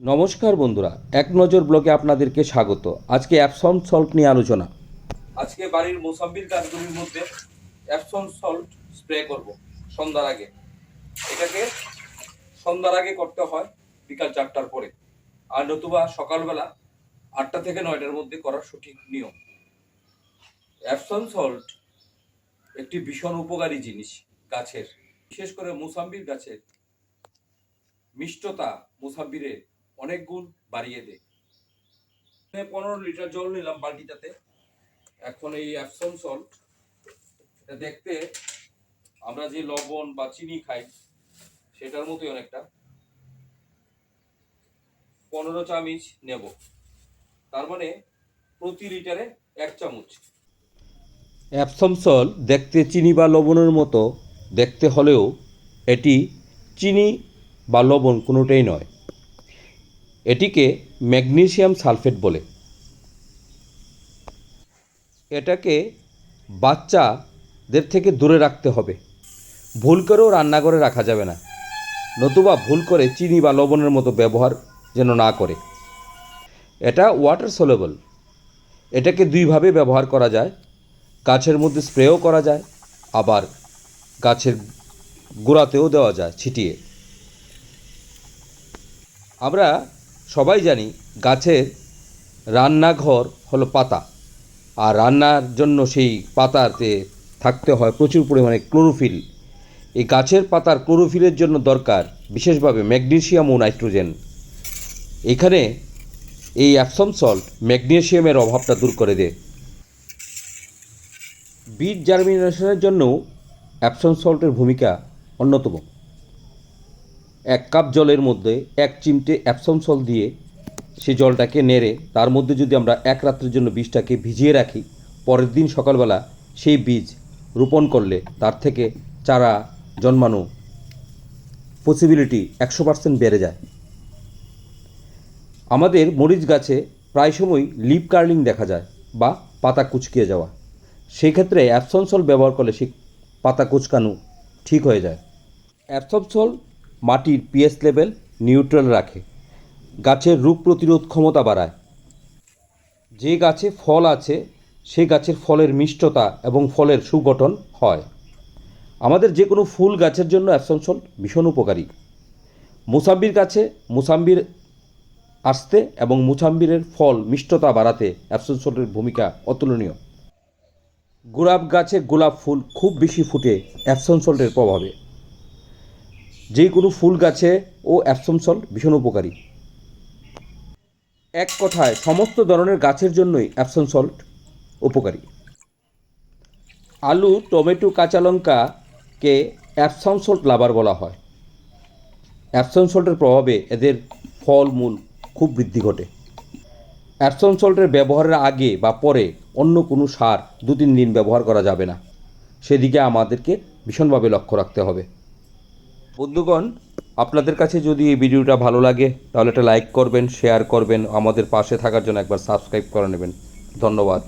নমস্কার বন্ধুরা, এক নজর ব্লগে আপনাদেরকে স্বাগত। আজকে অ্যাপসম সল্ট নিয়ে আলোচনা। আজকে বাড়ির মোসাম্বির গাছগুলির মধ্যে অ্যাপসন সল্ট স্প্রে করব সন্ধ্যার আগে। এটাকে সন্ধ্যার আগে করতে হয় বিকাল চারটার পরে। আর নতুবা সকালবেলা আটটা থেকে নয়টার মধ্যে করার সঠিক নিয়ম। অ্যাপসন সল্ট একটি ভীষণ উপকারী জিনিস গাছের। বিশেষ করে মোসাম্বির গাছের মিষ্টতা মুসাম্বিরে অনেক গুণ বাড়িয়ে দেয়। পনেরো লিটার জল নিলাম বালতিটাতে। এখন এই অ্যাপসন সল্ট এটা দেখতে আমরা যে লবণ বা চিনি খাই, সেটার মতোই অনেকটা। পনেরো চামচ নেব। তার মানে প্রতি লিটারে এক চামচ। অ্যাপসম সল্ট দেখতে চিনি বা লবণের মতো, দেখতে হলেও এটি চিনি বা লবণ কোনোটাই নয়। এটিকে ম্যাগনেসিয়াম সালফেট বলে। এটাকে বাচ্চাদের থেকে দূরে রাখতে হবে। ভুল করেও রান্নাঘরে রাখা যাবে না। নতুবা ভুল করে চিনি বা লবণের মতো ব্যবহার যেন না করে। এটা ওয়াটার সলেবল এটাকে দুইভাবে ব্যবহার করা যায়। গাছের মধ্যে স্প্রেও করা যায়। আবার গাছের গোড়াতেও দেওয়া যায় ছিটিয়ে। আমরা সবাই জানি গাছের রান্নাঘর হলো পাতা। আর রান্নার জন্য সেই পাতাতে থাকতে হয় প্রচুর পরিমাণে ক্লোরোফিল। এই গাছের পাতার ক্লোরোফিলের জন্য দরকার বিশেষভাবে ম্যাগনেসিয়াম ও নাইট্রোজেন। এখানে এই অ্যাপসম সল্ট ম্যাগনেসিয়ামের অভাবটা দূর করে দেয়। বীজ জার্মিনেশনের জন্যও অ্যাপসম সল্টের ভূমিকা অন্যতম। এক কাপ জলের মধ্যে এক চিমটে অ্যাপসম সল্ট দিয়ে সে জলটাকে নেড়ে, তার মধ্যে যদি আমরা এক রাত্রের জন্য বীজটাকে ভিজিয়ে রাখি, পরের দিন সকালবেলা সেই বীজ রোপণ করলে তার থেকে চারা জন্মানো পসিবিলিটি একশো পার্সেন্ট বেড়ে যায়। আমাদের মরিচ গাছে প্রায় সময় লিপ কার্লিং দেখা যায় বা পাতা কুচকিয়ে যাওয়া। সেই ক্ষেত্রে অ্যাপসনসল ব্যবহার করলে সে পাতা কুচকানো ঠিক হয়ে যায়। অ্যাপসনসল মাটির পিএস লেভেল নিউট্রাল রাখে। গাছের রোগ প্রতিরোধ ক্ষমতা বাড়ায়। যে গাছে ফল আছে সেই গাছের ফলের মিষ্টতা এবং ফলের সুগঠন হয়। আমাদের যে কোনো ফুল গাছের জন্য অ্যাপসনসল ভীষণ উপকারী। মুসাম্বির গাছে মুসাম্বির আসতে এবং মুসাম্বিরের ফল মিষ্টতা বাড়াতে অ্যাপসন ভূমিকা অতুলনীয়। গোলাপ গাছে গোলাপ ফুল খুব বেশি ফুটে অ্যাপসন প্রভাবে। যে কোনো ফুল গাছে ও অ্যাপসন সল্ট ভীষণ উপকারী। এক কথায়, সমস্ত ধরনের গাছের জন্যই অ্যাপসন সল্ট উপকারী। আলু, টমেটো, কাঁচা লঙ্কাকে অ্যাপসন সল্ট লাভার বলা হয়। অ্যাপসন সল্টের প্রভাবে এদের ফল, মূল খুব বৃদ্ধি ঘটে। অ্যাপসন সল্টের ব্যবহারের আগে বা পরে অন্য কোনো সার দু তিন দিন ব্যবহার করা যাবে না। সেদিকে আমাদেরকে ভীষণভাবে লক্ষ্য রাখতে হবে। বন্ধুগণ, আপনাদের কাছে যদি এই ভিডিওটা ভালো লাগে, তাহলে একটা লাইক করবেন শেয়ার করবেন, আমাদের পাশে থাকার জন্য একবার সাবস্ক্রাইব করে নেবেন। ধন্যবাদ।